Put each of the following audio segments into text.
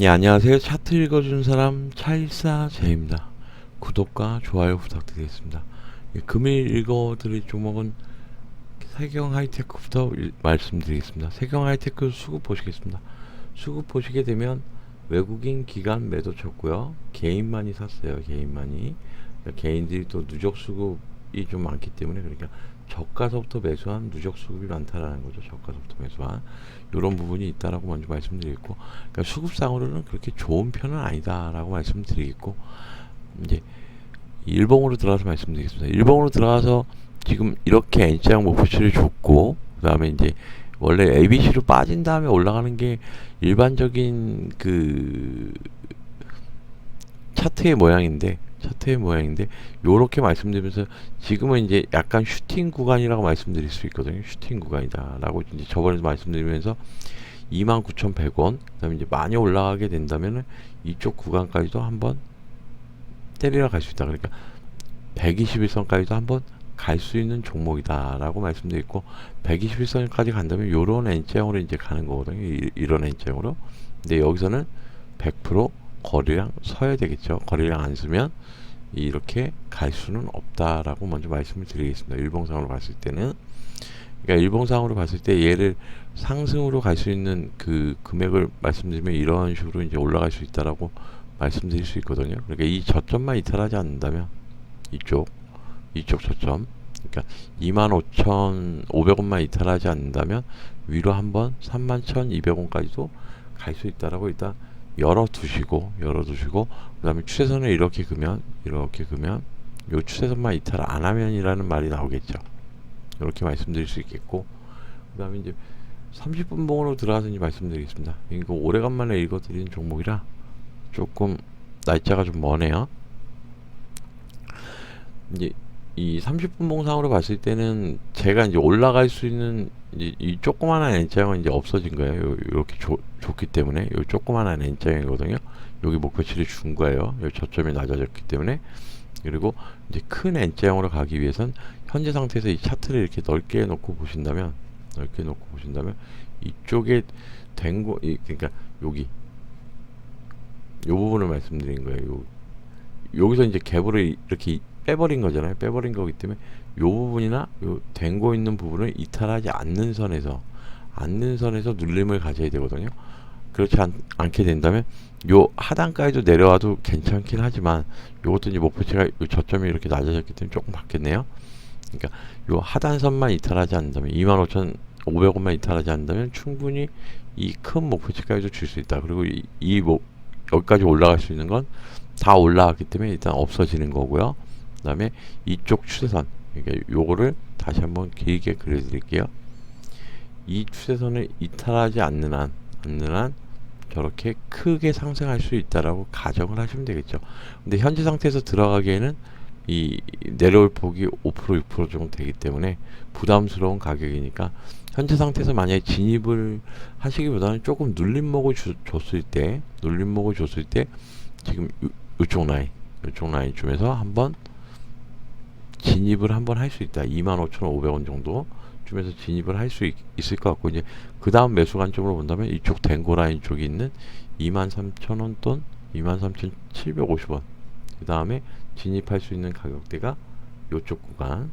예, 안녕하세요. 차트 읽어주는 사람 차일사 제입니다. 구독과 좋아요 부탁드리겠습니다. 예, 금일 읽어드릴 종목은 세경 하이테크부터 일- 말씀드리겠습니다. 세경 하이테크 수급 보시겠습니다. 수급 보시게 되면 외국인 기관 매도 쳤고요. 개인만이 샀어요. 개인만이. 개인들이 또 누적 수급이 좀 많기 때문에 그러니까 저가서부터 매수한 누적 수급이 많다라는 거죠. 저가서부터 매수한 이런 부분이 있다라고 먼저 말씀드리겠고, 그러니까 수급상으로는 그렇게 좋은 편은 아니다라고 말씀드리겠고, 이제 일봉으로 들어가서 말씀드리겠습니다. 일봉으로 들어가서 지금 이렇게 N자형 목표치를 줬고, 그 다음에 이제 원래 ABC로 빠진 다음에 올라가는 게 일반적인 그 차트의 모양인데 차트의 모양인데 요렇게 말씀드리면서 지금은 이제 약간 슈팅 구간이라고 말씀드릴 수 있거든요. 슈팅 구간이다 라고 이제 저번에도 말씀드리면서 29,100원 그 다음에 이제 많이 올라가게 된다면은 이쪽 구간까지도 한번 때리러 갈 수 있다. 그러니까 121선까지도 한번 갈 수 있는 종목이다 라고 말씀드렸고 121선까지 간다면 요런 N자형으로 이제 가는 거거든요. 이, 이런 N자형으로. 근데 여기서는 100% 거리랑 서야 되겠죠. 거리랑 안 쓰면 이렇게 갈 수는 없다라고 먼저 말씀을 드리겠습니다. 일봉상으로 봤을 때는 그러니까 일봉상으로 봤을 때 얘를 상승으로 갈 수 있는 그 금액을 말씀드리면 이런 식으로 이제 올라갈 수 있다라고 말씀드릴 수 있거든요. 그러니까 이 저점만 이탈하지 않는다면 이쪽 이쪽 저점 그러니까 25,500원만 이탈하지 않는다면 위로 한번 31,200원까지도 갈 수 있다라고 일단 열어 두시고 열어 두시고 그 다음에 추세선을 이렇게 그면 이렇게 그면 요 추세선만 이탈 안 하면 이라는 말이 나오겠죠. 이렇게 말씀드릴 수 있겠고 그 다음에 이제 30분 봉으로 들어가서 이제 말씀드리겠습니다. 이거 오래간만에 읽어드리는 종목이라 조금 날짜가 좀 머네요. 이제 이 30분 봉상으로 봤을 때는 제가 이제 올라갈 수 있는 이제 이 조그만한 N자형은 이제 없어진 거예요. 요, 이렇게 조, 좋기 때문에 요 조그만한 N자형이거든요. 여기 목표치를 준 거예요. 요 저점이 낮아졌기 때문에 그리고 이제 큰 N자형으로 가기 위해선 현재 상태에서 이 차트를 이렇게 넓게 놓고 보신다면 넓게 놓고 보신다면 이쪽에 된거 그러니까 여기 요 부분을 말씀드린 거예요. 요 여기서 이제 갭을 이렇게 빼버린 거잖아요. 빼버린 거기 때문에 요 부분이나 요 된거 있는 부분을 이탈하지 않는 선에서 않는 선에서 눌림을 가져야 되거든요. 그렇지 않, 않게 된다면 요 하단까지도 내려와도 괜찮긴 하지만 요것도 이제 목표치가 요 저점이 이렇게 낮아졌기 때문에 조금 바뀌었네요. 그러니까 요 하단선만 이탈하지 않는다면 25,500원만 이탈하지 않는다면 충분히 이 큰 목표치까지도 줄 수 있다. 그리고 이, 이 목, 여기까지 올라갈 수 있는 건 다 올라왔기 때문에 일단 없어지는 거고요. 그 다음에 이쪽 추세선 그러니까 요거를 다시 한번 길게 그려드릴게요. 이 추세선을 이탈하지 않는 한 않는 한 저렇게 크게 상승할 수 있다라고 가정을 하시면 되겠죠. 근데 현재 상태에서 들어가기에는 이 내려올 폭이 5% 6% 정도 되기 때문에 부담스러운 가격이니까 현재 상태에서 만약에 진입을 하시기보다는 조금 눌림목을 주, 줬을 때 눌림목을 줬을 때 지금 요, 요쪽 라인 요쪽 라인 쯤에서 한번 진입을 한번 할 수 있다. 25,500원 정도 쯤에서 진입을 할 수 있을 것 같고 이제 그 다음 매수 관점으로 본다면 이쪽 댕고 라인 쪽에 있는 23,000원 돈 23,750원. 그 다음에 진입할 수 있는 가격대가 요쪽 구간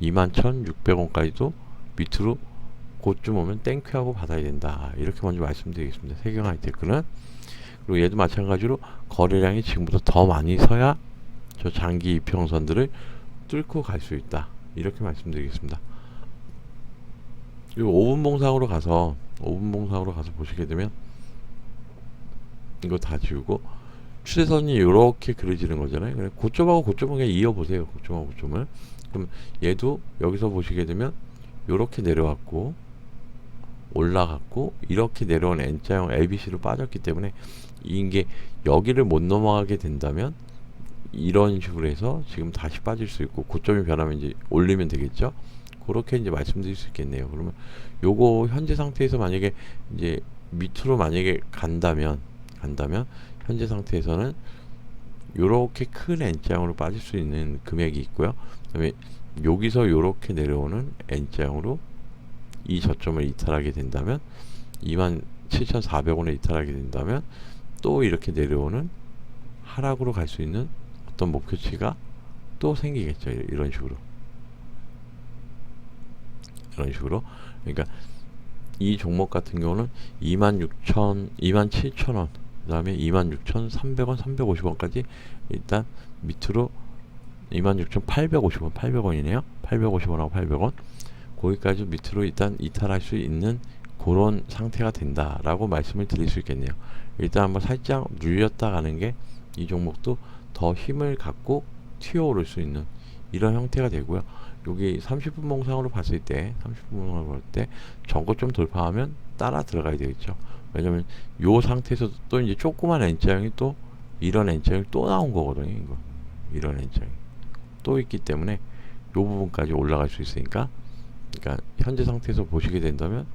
21,600원까지도 밑으로 곧좀 오면 땡큐하고 받아야 된다. 이렇게 먼저 말씀드리겠습니다. 세경 하이테크는. 그리고 얘도 마찬가지로 거래량이 지금보다 더 많이 서야 저 장기 이평선들을 뚫고 갈 수 있다 이렇게 말씀드리겠습니다 이 5분 봉상으로 가서 5분 봉상으로 가서 보시게 되면 이거 다 지우고 추세선이 이렇게 그려지는 거잖아요. 그래 고점하고 고점은 그냥 이어보세요. 고점하고 고점을. 그럼 얘도 여기서 보시게 되면 이렇게 내려왔고 올라갔고 이렇게 내려온 N자형 ABC로 빠졌기 때문에 이게 여기를 못 넘어가게 된다면 이런 식으로 해서 지금 다시 빠질 수 있고 고점이 변하면 이제 올리면 되겠죠. 그렇게 이제 말씀드릴 수 있겠네요. 그러면 요거 현재 상태에서 만약에 이제 밑으로 만약에 간다면 간다면 현재 상태에서는 요렇게 큰 N자형으로 빠질 수 있는 금액이 있고요. 그다음에 여기서 요렇게 내려오는 N자형으로 이 저점을 이탈하게 된다면 2만 7,400원에 이탈하게 된다면 또 이렇게 내려오는 하락으로 갈 수 있는 어떤 목표치가 또 생기겠죠. 이- 이런 식으로. 이런 식으로. 그러니까 이 종목 같은 경우는 26,000, 27,000원, 그 다음에 26,300원, 350원까지 일단 밑으로 26,850원, 800원이네요. 850원하고 800원. 거기까지 밑으로 일단 이탈할 수 있는 그런 상태가 된다라고 말씀을 드릴 수 있겠네요. 일단 한번 살짝 눌렸다 가는 게 이 종목도 더 힘을 갖고 튀어오를 수 있는 이런 형태가 되고요. 여기 30분 몽상으로 봤을 때, 30분 몽상으로 봤을 때 전고 좀 돌파하면 따라 들어가야 되겠죠. 왜냐면 요 상태에서 또 이제 조그만 N자형이 또 이런 N자형이 또 나온 거거든요. 이거. 이런 N자형이 또 있기 때문에 요 부분까지 올라갈 수 있으니까 그러니까 현재 상태에서 보시게 된다면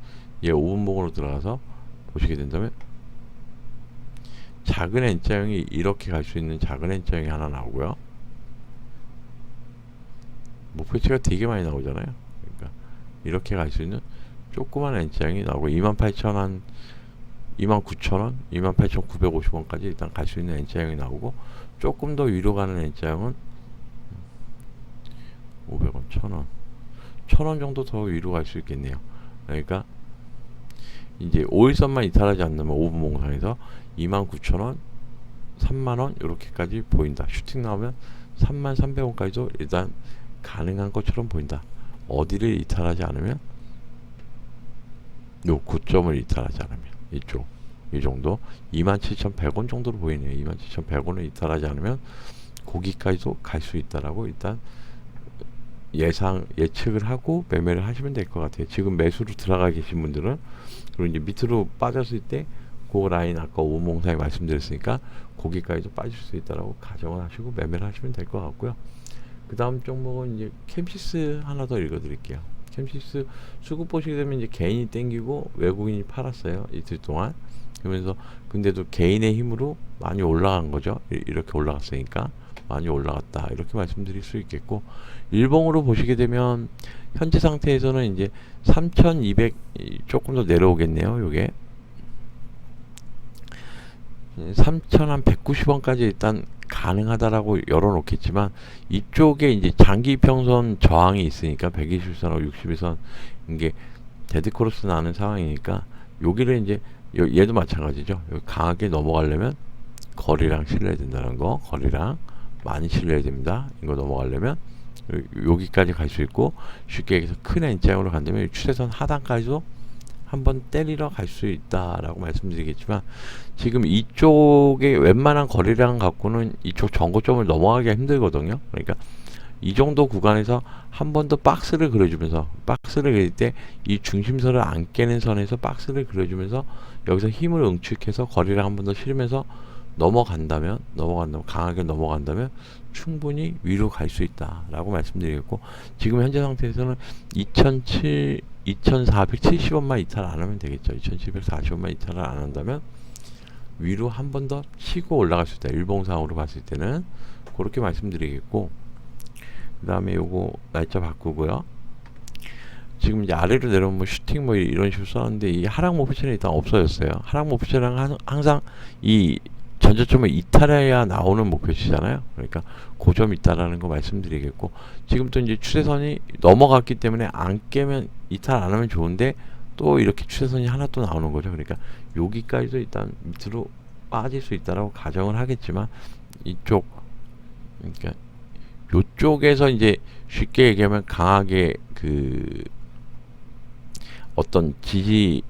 얘 5분봉으로 들어가서 보시게 된다면 작은 N자형이 이렇게 갈 수 있는 작은 N자형이 하나 나오고요. 목표치가 되게 많이 나오잖아요. 그러니까 이렇게 갈 수 있는 조그만 N자형이 나오고 28,000원, 29,000원, 28,950원까지 일단 갈 수 있는 N자형이 나오고 조금 더 위로 가는 N자형은 500원, 1,000원, 1,000원 정도 더 위로 갈 수 있겠네요. 그러니까 이제 5일선만 이탈하지 않으면 5분 몽상에서 29,000원, 3만원 이렇게까지 보인다. 슈팅 나오면 3만 300원까지도 일단 가능한 것처럼 보인다. 어디를 이탈하지 않으면 요 고점을 이탈하지 않으면 이쪽 이 정도 27,100원 정도로 보이네요. 27,100원을 이탈하지 않으면 거기까지도 갈 수 있다라고 일단 예상 예측을 하고 매매를 하시면 될 것 같아요. 지금 매수로 들어가 계신 분들은 그리고 이제 밑으로 빠졌을 때 그 라인 아까 오몽상에 말씀드렸으니까 거기까지도 빠질 수 있다라고 가정을 하시고 매매를 하시면 될 것 같고요. 그 다음 종목은 이제 캠시스 하나 더 읽어드릴게요. 캠시스 수급 보시게 되면 이제 개인이 땡기고 외국인이 팔았어요 이틀 동안 그러면서 근데도 개인의 힘으로 많이 올라간 거죠. 이- 이렇게 올라갔으니까 많이 올라갔다. 이렇게 말씀드릴 수 있겠고 일봉으로 보시게 되면 현재 상태에서는 이제 3200 이- 조금 더 내려오겠네요 요게. 3,190원까지 일단 가능하다라고 열어놓겠지만 이쪽에 이제 장기 평선 저항이 있으니까 120선하고 61선 이게 데드크로스 나는 상황이니까 여기를 이제 요- 얘도 마찬가지죠. 강하게 넘어가려면 거리랑 실려야 된다는 거, 거리랑 많이 실려야 됩니다. 이거 넘어가려면 요- 여기까지 갈 수 있고 쉽게 얘기해서 큰 N자형으로 간다면 이 추세선 하단까지도 한번 때리러 갈 수 있다라고 말씀드리겠지만 지금 이쪽에 웬만한 거리량 갖고는 이쪽 전고점을 넘어가기가 힘들거든요. 그러니까 이 정도 구간에서 한 번 더 박스를 그려주면서 박스를 그릴 때 이 중심선을 안 깨는 선에서 박스를 그려주면서 여기서 힘을 응축해서 거리를 한 번 더 실으면서 넘어간다면 넘어간다면 강하게 넘어간다면 충분히 위로 갈 수 있다라고 말씀드리겠고 지금 현재 상태에서는 2007 2470원만 이탈 안 하면 되겠죠. 2740원만 이탈을 안 한다면 위로 한 번 더 치고 올라갈 수 있다. 일봉상으로 봤을 때는 그렇게 말씀드리겠고 그 다음에 요거 날짜 바꾸고요 지금 이제 아래로 내려오면 뭐 슈팅 뭐 이런 식으로 썼는데 이 하락 목표치는 일단 없어졌어요. 하락 목표치는 항- 항상 이 전저점을 이탈해야 나오는 목표치잖아요. 그러니까 고점 있다라는 거 말씀드리겠고 지금 또 이제 추세선이 넘어갔기 때문에 안 깨면 이탈 안 하면 좋은데 또 이렇게 추세선이 하나 또 나오는 거죠. 그러니까 여기까지도 일단 밑으로 빠질 수 있다라고 가정을 하겠지만 이쪽 그러니까 요쪽에서 이제 쉽게 얘기하면 강하게 그 어떤 지지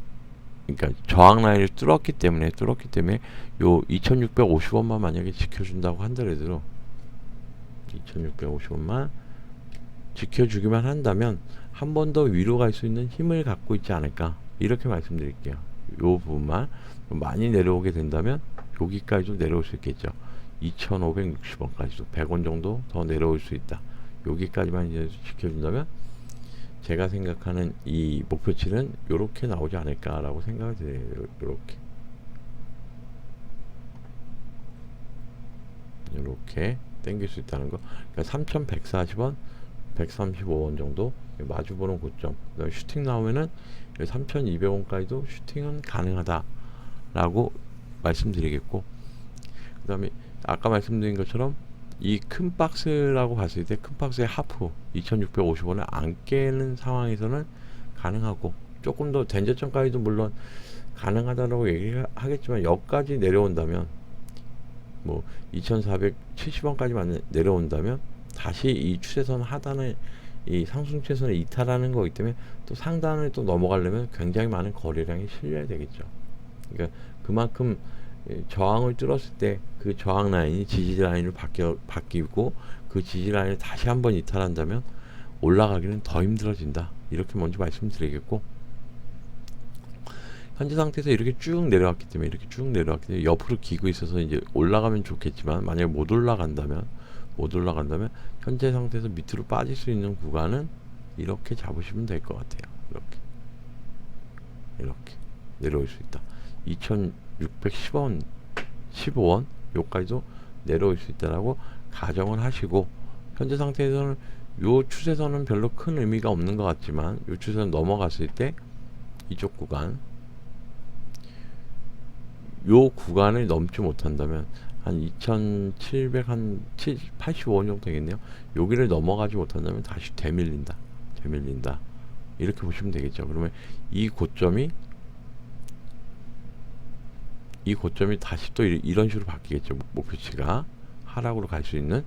그러니까 저항 라인을 뚫었기 때문에 뚫었기 때문에 요 2650원만 만약에 지켜준다고 한더라도 2650원만 지켜주기만 한다면 한 번 더 위로 갈 수 있는 힘을 갖고 있지 않을까? 이렇게 말씀드릴게요. 요 부분만 많이 내려오게 된다면 여기까지도 내려올 수 있겠죠. 2560원까지도 100원 정도 더 내려올 수 있다. 여기까지만 이제 지켜준다면 제가 생각하는 이 목표치는 이렇게 나오지 않을까라고 생각이 돼요 이렇게. 이렇게 땡길 수 있다는 거. 그러니까 3140원 135원 정도 마주보는 고점. 슈팅 나오면은 3,200원까지도 슈팅은 가능하다라고 말씀드리겠고 그다음에 아까 말씀드린 것처럼 이 큰 박스라고 봤을 때 큰 박스의 하프 2,650원을 안 깨는 상황에서는 가능하고 조금 더 된저점까지도 물론 가능하다라고 얘기하겠지만 여기까지 내려온다면 뭐 2,470원까지만 내려온다면 다시 이 추세선 하단을 이 상승 추세선을 이탈하는 거기 때문에 또 상단을 또 넘어가려면 굉장히 많은 거래량이 실려야 되겠죠. 그러니까 그만큼 이 저항을 뚫었을 때 그 저항 라인이 지지 라인으로 바뀌어 바뀌고 그 지지 라인을 다시 한번 이탈한다면 올라가기는 더 힘들어진다. 이렇게 먼저 말씀드리겠고 현재 상태에서 이렇게 쭉 내려왔기 때문에 이렇게 쭉 내려왔기 때문에 옆으로 기고 있어서 이제 올라가면 좋겠지만 만약에 못 올라간다면 못 올라간다면 현재 상태에서 밑으로 빠질 수 있는 구간은 이렇게 잡으시면 될 것 같아요. 이렇게 이렇게 내려올 수 있다. 2,610원, 15원 요까지도 내려올 수 있다라고 가정을 하시고 현재 상태에서는 요 추세선은 별로 큰 의미가 없는 것 같지만 요 추세선 넘어갔을 때 이쪽 구간 요 구간을 넘지 못한다면 한 2,700한 85원 정도 되겠네요. 여기를 넘어가지 못한다면 다시 되밀린다. 되밀린다. 이렇게 보시면 되겠죠. 그러면 이 고점이 이 고점이 다시 또 이- 이런 식으로 바뀌겠죠. 목표치가 하락으로 갈 수 있는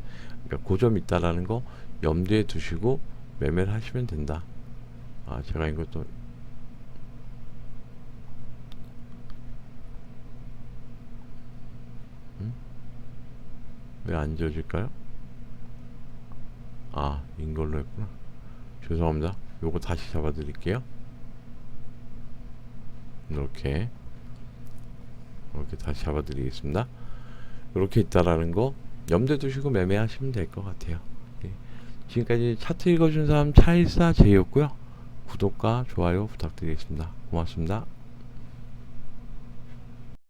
그러니까 고점 있다라는 거 염두에 두시고 매매를 하시면 된다. 아, 제가 이것도 왜안 지워질까요? 아, 인걸로 했구나. 죄송합니다. 요거 다시 잡아드릴게요. 이렇게 이렇게 다시 잡아드리겠습니다. 이렇게 있다라는 거 염두에 두시고 매매하시면 될 것 같아요. 예. 지금까지 차트 읽어준 사람 차일사 제이였고요. 구독과 좋아요 부탁드리겠습니다. 고맙습니다.